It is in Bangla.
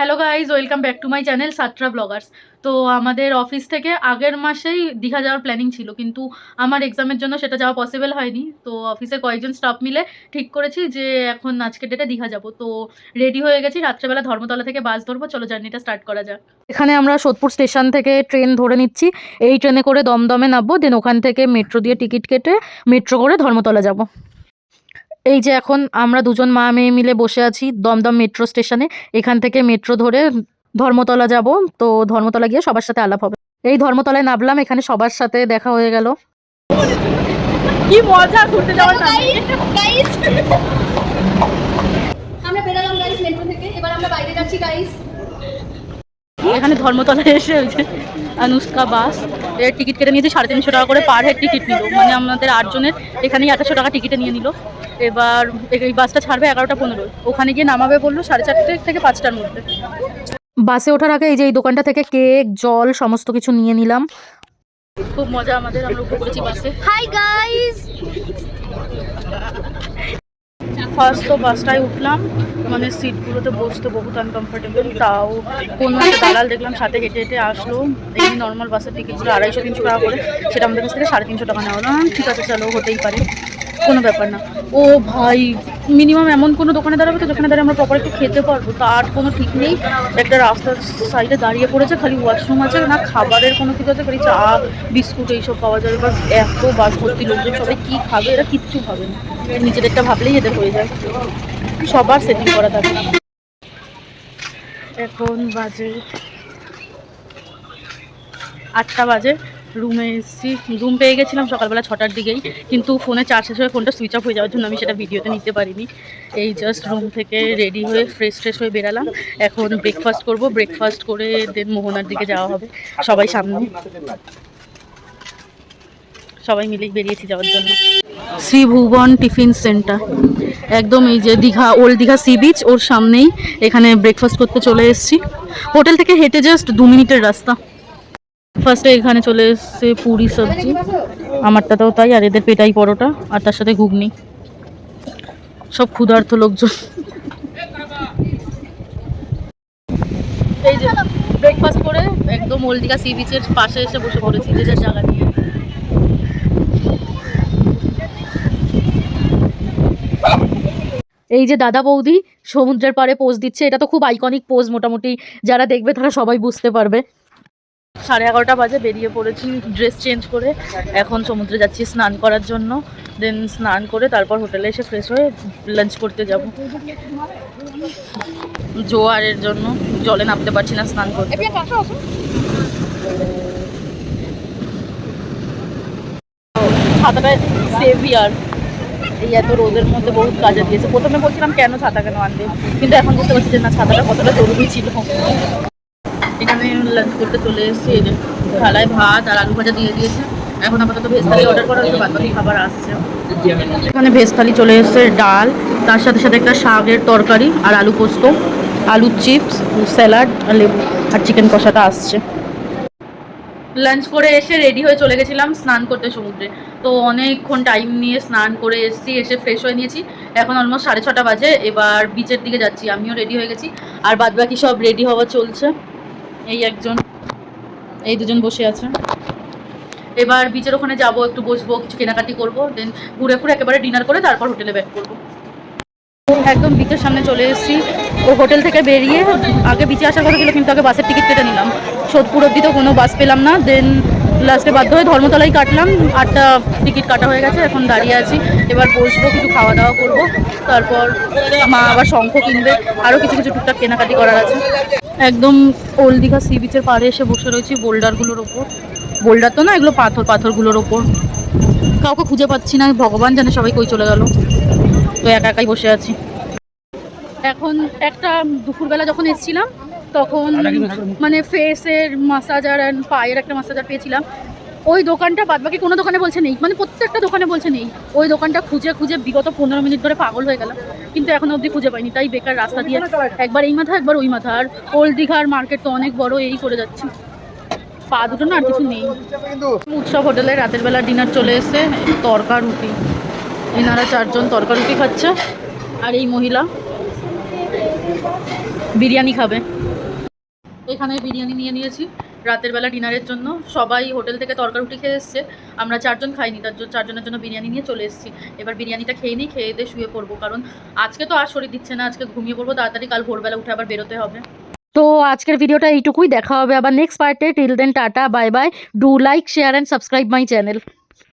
Hello guys welcome back to my channel Satara bloggers তো আমাদের অফিস থেকে আগের মাসেই দীঘা যাওয়ার প্ল্যানিং ছিল, কিন্তু আমার এক্সামের জন্য সেটা যাওয়া পসিবল হয়নি। তো অফিসে কয়েকজন স্টাফ মিলে ঠিক করেছি যে এখন আজকে ডেটে দীঘা যাব। তো রেডি হয়ে গেছি, রাত্রেবেলা ধর্মতলা থেকে বাস ধরবো, চলো জার্নিটা স্টার্ট করা যাক। এখানে আমরা সোদপুর স্টেশন থেকে ট্রেন ধরে নিচ্ছি। এই ট্রেনে করে দমদমে নামবো দেন ওখান থেকে মেট্রো দিয়ে টিকিট কেটে মেট্রো করে ধর্মতলা যাব। এই যে এখন আমরা দুজন মা মেয়ে মিলে বসে আছি দমদম মেট্রো স্টেশনে এখান থেকে মেট্রো ধরে ধর্মতলা যাব। তো ধর্মতলা গিয়ে সবার সাথে আলাপ হবে। এই ধর্মতলায় নামলাম এখানে সবার সাথে দেখা হয়ে গেল। কি মজা ঘুরতে যাওয়ার আমরা বেরালাম গাইস মেট্রো থেকে। এবার আমরা বাইরে যাচ্ছি গাইস এখানে ধর্মতলায় এসে ওই যে অনুষ্কা বাসের টিকিট কেটে নিয়েছে সাড়ে তিনশো টাকা করে পার হেড টিকিট নিল। মানে আমাদের আটজনের এখানেই আঠাশশো টাকা টিকিটে নিয়ে নিল। এবার এই বাসটা ছাড়বে এগারোটা পনেরো। ওখানে গিয়ে নামাবে বলল সাড়ে চারটে থেকে পাঁচটার মধ্যে। বাসে ওঠার আগে এই যে এই দোকানটা থেকে কেক জল সমস্ত কিছু নিয়ে নিলাম। খুব মজা আমাদের আমরা পড়েছি বাসে। হাই গাইস ফার্স্ট তো বাসটায় উঠলাম মানে সিটগুলোতে বসতে বহুত আনকমফোর্টেবল তাও কোনো দালাল দেখলাম সাথে হেঁটে হেঁটে আসলো। এই নর্মাল বাসের টিকিটগুলো আড়াইশো তিনশো টাকা করে সেটা আমাদের কাছ থেকে সাড়ে তিনশো টাকা নেওয়া হলো। ঠিক আছে চলো হতেই পারে। কোনো ব্যাপার না। ও ভাই মিনিমাম এমন কোনো দোকানে দাঁড়াবে তো যেখানে দাঁড়িয়ে আমরা প্রপার একটু খেতে পারব। তার কোনো ঠিক নেই। একটা রাস্তার সাইডে দাঁড়িয়ে পড়েছে, খালি ওয়াশরুম আছে। না, খাবারের কোনো কিছু আছে, খালি চা, বিস্কুট এইসব পাওয়া যাবে। বা এত বাস ভর্তি লোকজন, সবাই কী খাবে? এরা কিচ্ছু খাবে না। নিজেদেরটা ভাবলেই এদের হয়ে যায়। সবার সেটিং করা থাকে এখন বাজে আটটা বাজে। রুমে এসেছি। রুম পেয়ে গেছিলাম সকালবেলা ছটার দিকেই, কিন্তু ফোনে চার্জ শেষ হয়ে ফোনটা সুইচ অফ হয়ে যাওয়ার জন্য আমি সেটা ভিডিওতে নিতে পারিনি। এই জাস্ট রুম থেকে রেডি হয়ে ফ্রেশ ফ্রেশ হয়ে বেরালাম। এখন ব্রেকফাস্ট করব। ব্রেকফাস্ট করে দেন মোহনার দিকে যাওয়া হবে। সবাই সামনে। সবাই মিলেই বেরিয়েছি যাওয়ার জন্য। Shri Bhuban tiffin centre. একদম এই যে Digha, old Digha sea beach ওর সামনেই এখানে ব্রেকফাস্ট করতে চলে এসেছি। হোটেল থেকে হেঁটে জাস্ট দু মিনিটের রাস্তা। ফার্স্টে এখানে চলে এসছে পুরি সবজি। আমারটাতেও তাই, আর এদের পেটাই পরোটা, আর তার সাথে ঘুগনি। সব ক্ষুধার্ত লোকজন। এই যে ব্রেকফাস্ট করে একদম ওল্ড দীঘা সি বিচের পাশে এসে বসে পড়েছি, যে যার জায়গা নিয়ে। এই যে দাদা বৌদি সমুদ্রের পাড়ে পোজ দিচ্ছে, এটা তো খুব আইকনিক পোজ মোটামুটি। যারা দেখবে তারা সবাই বুঝতে পারবে। সাড়ে এগারোটা বাজে বেরিয়ে পড়েছি ড্রেস চেঞ্জ করে। এখন সমুদ্রে যাচ্ছি স্নান করার জন্য। দেন স্নান করে তারপর হোটেলে এসে ফ্রেশ হয়ে লাঞ্চ করতে যাব। জোয়ারের জন্য জলে নামতে পারছি না স্নান করতে। ছাতাটা সেভিয়ার এই এত রোদের মধ্যে বহুত কাজে দিয়েছে। প্রথমে বলছিলাম কেন ছাতা কেন আনবে? কিন্তু এখন বুঝতে পারছি যে না ছাতাটা কতটা জরুরি ছিল। এখানে লাঞ্চ করতে চলে এসেছি। এই যে থালায় ভাত আর আলু ভাজা দিয়ে দিয়েছে। এখন আপাতত ভেজ থালি অর্ডার করা হচ্ছে বাদ বাকি খাবার আসছে। এখানে ভেজ থালি চলে এসেছে, ডাল, তার সাথে সাথে একটা শাকের তরকারি আর আলু পোস্ত আলুর চিপস, স্যালাড আর লেবু আর চিকেন কষাটা আসছে। লাঞ্চ করে এসে রেডি হয়ে চলে গেছিলাম স্নান করতে সমুদ্রে। তো অনেকক্ষণ টাইম নিয়ে স্নান করে এসেছি, এসে ফ্রেশ হয়ে নিয়েছি। এখন অলমোস্ট সাড়ে ছটা বাজে, এবার বিচের দিকে যাচ্ছি, আমিও রেডি হয়ে গেছি। আর বাদ বাকি সব রেডি হওয়া চলছে। এই একজন, এই দুজন বসে আছে। এবার বিচের ওখানে যাব, একটু বসবো, কিছু কেনাকাটি করব দেন ঘুরে ঘুরে একেবারে ডিনার করে তারপর হোটেলে ব্যাক করব। একদম বিচের সামনে চলে এসেছি। ও হোটেল থেকে বেরিয়ে আগে বিচে আসার কথা ছিল, কিন্তু আগে বাসের টিকিট কেটে নিলাম। সোদপুর অব্দি তো কোনো বাস পেলাম না দেন লাস্টে বাধ্য হয়ে ধর্মতলায় কাটলাম। আটটা টিকিট কাটা হয়ে গেছে, এখন দাঁড়িয়ে আছি। এবার বসবো, কিছু খাওয়া দাওয়া করব, তারপর মা আবার শঙ্খ কিনবে আরও কিছু কিছু টুকটাক কেনাকাটি করার আছে। একদম ওল্ড দীঘা সি বিচের পাড়ে এসে বসে রয়েছি বোল্ডারগুলোর ওপর। বোল্ডার তো না এগুলো পাথর পাথরগুলোর ওপর। কাউকে খুঁজে পাচ্ছি না ভগবান জানে সবাই কই চলে গেল। তো একা একাই বসে আছি। এখন একটা দুপুরবেলা যখন এসেছিলাম তখন মানে ফেসের মাসাজার অ্যান্ড পায়ের একটা মাসাজার পেয়েছিলাম। ওই দোকানটা বাদবাকি কোনো দোকানে বলছে নেই মানে প্রত্যেকটা দোকানে বলছে নেই। ওই দোকানটা খুঁজে খুঁজে বিগত পনেরো মিনিট ধরে পাগল হয়ে গেলাম, কিন্তু এখনও অবধি খুঁজে পাইনি, তাই বেকার রাস্তা দিয়ে একবার এই মাথা, একবার ওই মাথা, আর ওল্ড দীঘার মার্কেট তো অনেক বড়, এই করে যাচ্ছে। পা দুটো না আর কিছু নেই। উৎসব হোটেলে রাতের বেলা ডিনার চলে এসে তরকা রুটি। এনারা চারজন তরকা রুটি খাচ্ছে, আর এই মহিলা বিরিয়ানি খাবে। এখানে বিরিয়ানি নিয়ে নিয়েছি। রাতের বেলা ডিনারের জন্য সবাই হোটেল থেকে তরকারুটি খেয়ে এসছে। আমরা চারজন খাইনি, তার জন্য চারজনের জন্য বিরিয়ানি নিয়ে চলে এসেছি। এবার বিরিয়ানিটা খেয়ে নিই, খেয়ে দিয়ে শুয়ে পড়ব, কারণ আজকে তো আর শরীর দিচ্ছে না, আজকে ঘুমিয়ে পড়ব, তাড়াতাড়ি কাল ভোরবেলা উঠে আবার বেরোতে হবে। তো আজকের ভিডিওটা এইটুকুই, দেখা হবে আবার নেক্সট পার্টে till then tata bye bye do like share and subscribe my channel